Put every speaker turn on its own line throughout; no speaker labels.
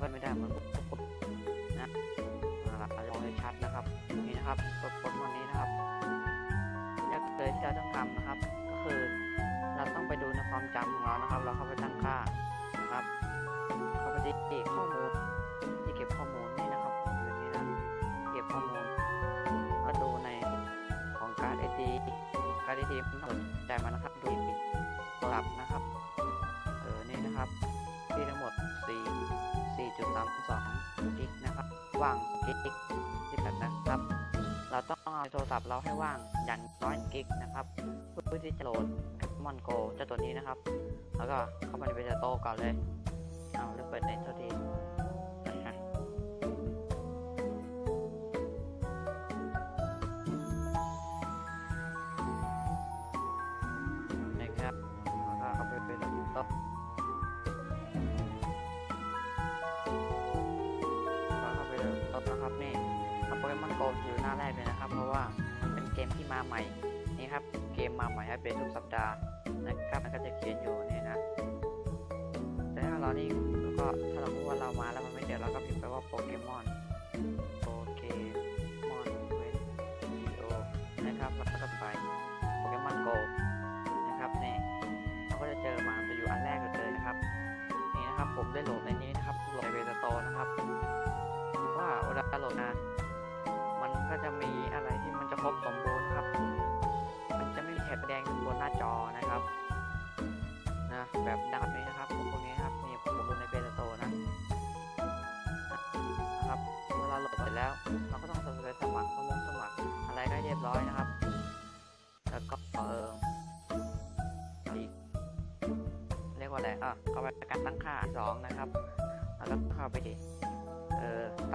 ผมก็ไม่ได้เหมือนกคุณนะเอาล่ะเราลองให้ชัดนะครับนี่นะครับตัวโปเกมอนนี้นะครับแรกเลยที่เราต้องทำนะครับ ก็คือเราต้องไปดูในความจำของเรานะครับ เราเข้าไปตั้งค่านะครับเข้าไปที่ข้อมูลที่เก็บข้อมูลนี่นะครับอยู่นี่นะเก็บข้อมูลก็ดูในของการไอทีการไอทีมันต้องสนใจมัน 4.32กิกนะครับว่างกิกที่แบบนะครับ เราต้องเอาโทรศัพท์เราให้ว่างอย่างน้อยกิกนะครับเพื่อที่จะโหลดมอนโกเจ้าตัวนี้นะครับ แล้วก็เข้ามาในเบต้าโตก่อนเลยเอาแล้วเปิดในตัวทีนะครับแล้วก็เข้าไปเป็นโต เข้าไปเริ่มต้นะครับนี่โปเกมอนโกอยู่หน้าแรกเลยนะครับ เพราะว่ามันเป็นเกมที่มาใหม่นี่ครับเกมมาใหม่อัปเดตทุกสัปดาห์นะครับมันก็จะเขียนอยู่นี่นะแต่ถ้าเรานี่ก็ถ้าเราพูดว่าเรามาแล้วมันไม่เจอเราก็พิมพ์ไปว่าโปเกมอนโปเกมอนเวนโอนะครับแล้วก็ไปโปเกมอนโกนะครับนี่เราก็จะเจอมาจะอยู่อันแรกเลยนะครับนี่นะครับผมได้โหลดในนี้นะครับโหลดในเวสโตนะครับ ว่าเวลาโหลดนะมันก็จะมีอะไรที่มันจะครบสมบูรณ์นะครับ มันจะไม่มีแถบแดงบนหน้าจอนะครับนะแบบดังแบบนี้นะครับพวกนี้ครับนี่ผมดูในเบสโตนะนะครับเวลาโหลดเสร็จแล้วเราก็ต้องไปสมัครสมงสมัครอะไรได้เรียบร้อยนะครับ แล้วก็เอออีกเรียกว่าอะไรอะเข้าไปการตั้งค่าสองนะครับแล้วก็เข้าไปดิ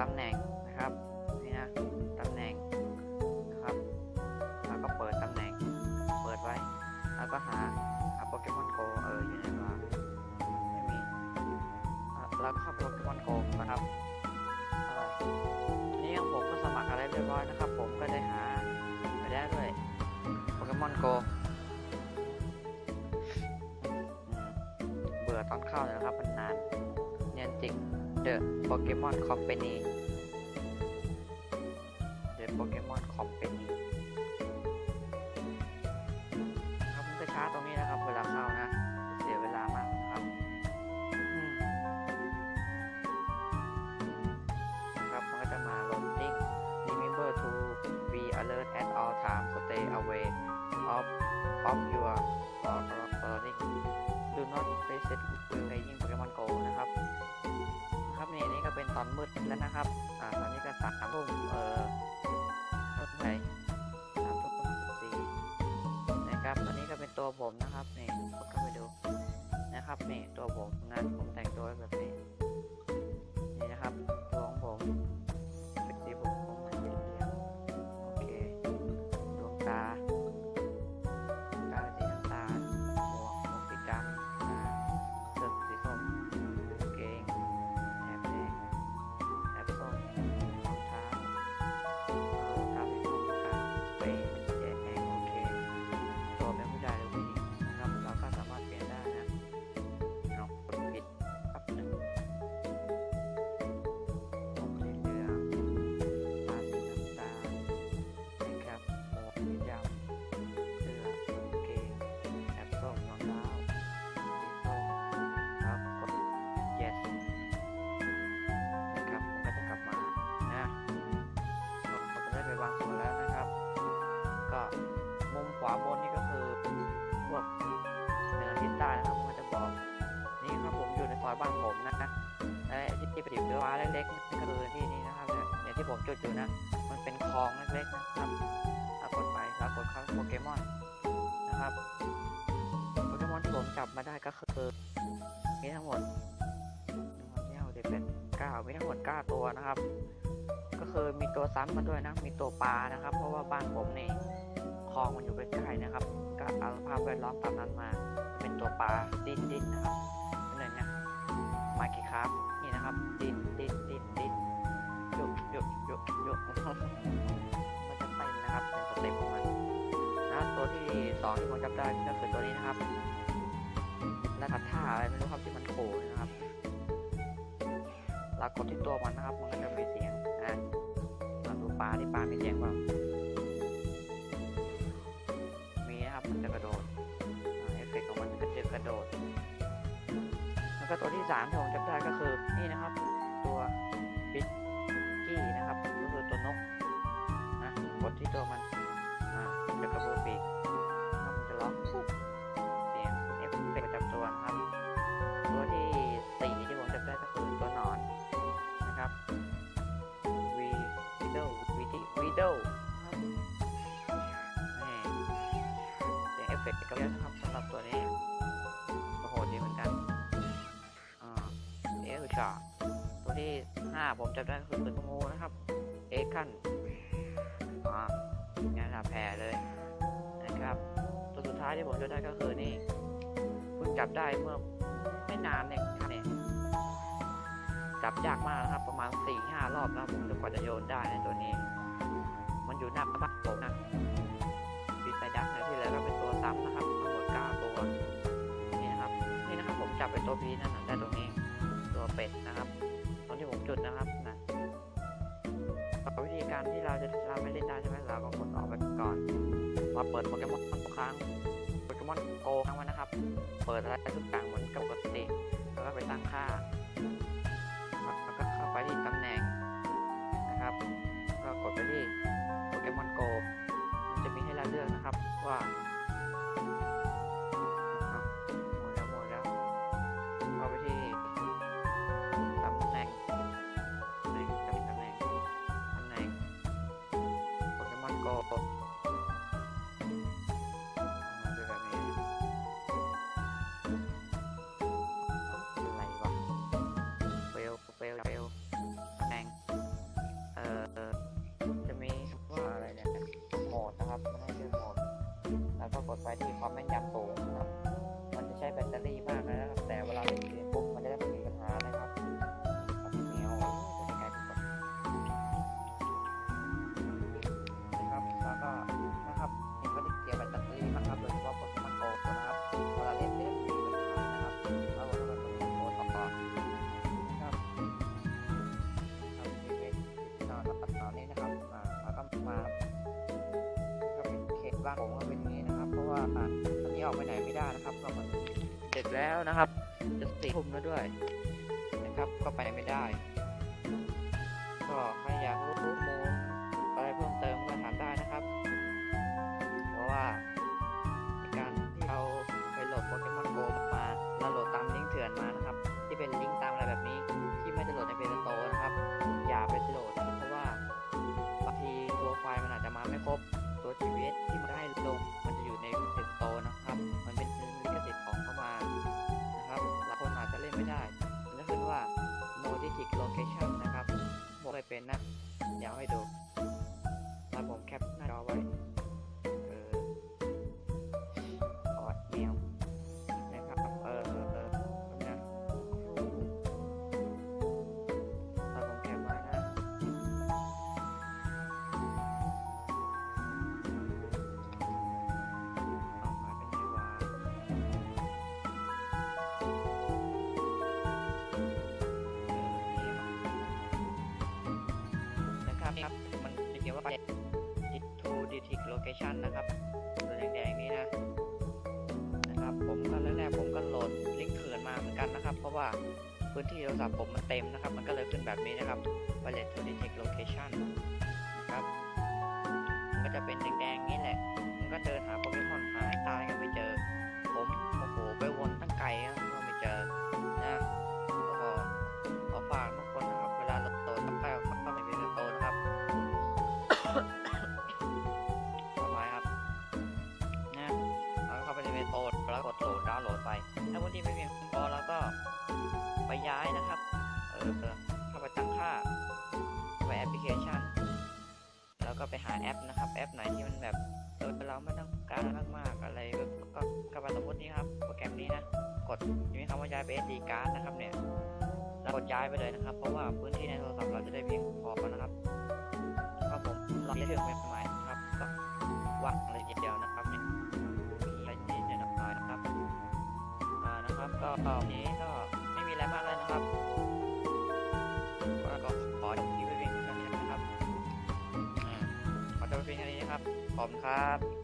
ตำแหน่งนะครับนี่นะตำแหน่งนะครับ แล้วก็เปิดตำแหน่ง เปิดไว้ แล้วก็หาหาโปเกมอนโกเอออยู่ไหนวะไม่มีอะแล้วเข้าโปเกมอนโกนะครับนี่ของผมก็สมัครอะไรเรียบร้อยนะครับ ผมก็ได้หาไปได้ด้วยโปเกมอนโกเบื่อตอนเข้าเลยนะครับมันนานเนียนจิก ดอะ บนนี่ก็คือพวกเหนือทิศใต้นะครับมันจะบอกนี่ครับผมอยู่ในซอยบ้านผมนะและที่ที่ปฏิบัติว้าเล็กๆก็คือที่นี่นะครับเนี่ยที่ผมจุดอยู่นะ มันเป็นคลองเล็กๆนะครับถ้ากดไปแล้วกดเข้าโปเกมอนนะครับโปเกมอนที่ผมจับมาได้ก็คือมีทั้งหมดหนึ่งสองสามสี่ห้าหกเจ็ดแปดเก้ามีทั้งหมดเก้าตัวนะครับ ก็คือมีตัวซ้ำมาด้วยนะ มีตัวปลานะครับ เพราะว่าบ้านผมนี่ คลองมันอยู่ใกล้ๆนะครับก็เอาภาพแวดล้อมตามนั้นมา เป็นตัวปลาดิ้นดิ้นนะครับเป็นหนึ่งนะมากี่ครับนี่นะครับ ดิ้นดิ้นดิ้นดิ้นหยุดหยุดหยุดหยุดมันจะเต้นนะครับเป็นสเต็ปของมันนะตัวที่สองที่ผมจับได้ก็คือตัวนี้นะครับและกัดท่าอะไรไม่รู้ครับที่มันโผล่นะครับเรากดที่ตัวมันนะครับ มันก็จะมีเสียงนะเราดูปลาที่ปลามีเสียงเปล่า แล้วก็ตัวที่สามที่ผมจับได้ก็คือนี่นะครับ ตัวปิกกี้นะครับ ก็คือตัวนกนะกดที่ตัวมันอ่าจะกระเบือปีกแล้วมันจะร้องเสียงเอฟเฟกต์ประจำตัวนะครับ ตัวที่สี่ที่ผมจับได้ก็คือตัวหนอนนะครับวีวิดโดวีดีวิดโดครับนี่เสียงเอฟเฟกต์ก็เยอะ ห้าผมจับได้คือตัวงูนะครับ เอคันอ่างานละแพรเลยนะครับตัวสุดท้ายที่ผมจับได้ก็คือนี่เพิ่งจับได้เมื่อไม่นานเองครับเนี่ยจับยากมากนะครับ ประมาณสี่ห้ารอบนะครับผมจนกว่าจะโยนได้ในตัวนี้ มันอยู่หน้าบ้านผมนะปีไซดักเนี่ยที่เหลือก็เป็นตัวซ้ำนะครับทั้งหมดเก้าตัวนี่นะครับนี่นะครับผมจับไปตัวพีนั่นนะได้ตรงนี้ ตัวเป็ดนะครับ ตอนที่ผมจุดนะครับนะวิธีการที่เราจะเราไม่เล่นได้ใช่ไหมเราก็กดออกไปก่อนมาเปิดโปเกมอนทุกครั้งโปเกมอนโกครั้งไว้นะครับ เปิดอะไรทุกอย่างเหมือนกับปกติแล้วก็ไปตั้งค่าแล้วก็เข้าไปที่ตำแหน่งนะครับ ก็กดไปที่โปเกมอนโกจะมีให้เราเลือกนะครับว่า นะครับเพราะว่าตอนนี้ออกไปไหนไม่ได้นะครับ ก็มันเด็จแล้วนะครับ จะสี่ทุ่มแล้วด้วยนะครับ ก็ไปไม่ได้ ก็ให้ยากรู้ ขียนว่า Dit to detect location นะครับตัวแดงๆนี้นะนะครับ ผมก็แรกๆผมก็โหลดลิงก์เขื่อนมาเหมือนกันนะครับ เพราะว่าพื้นที่โทรศัพท์ผมมันเต็มนะครับ มันก็เลยขึ้นแบบนี้นะครับ Wallet to detect location นะครับ มันก็จะเป็นแดงๆนี้แหละ มันก็เดินหาโปเกม ย้ายไปเลยนะครับ เพราะว่าพื้นที่ในโทรศัพท์เราจะได้เพียงพอนะครับครับผมลองเรื่องใหม่ๆนะครับก็วางเลยทีเดียวนะครับเนี่ยมีอะไรนิดๆหน่อยๆนะครับอ่านะครับก็วันนี้ก็ไม่มีอะไรมากแล้วนะครับก็ก็ขอจบที่ไว้เพียงเท่านี้นะครับขอจบเพียงเท่านี้นะครับขอบคุณครับ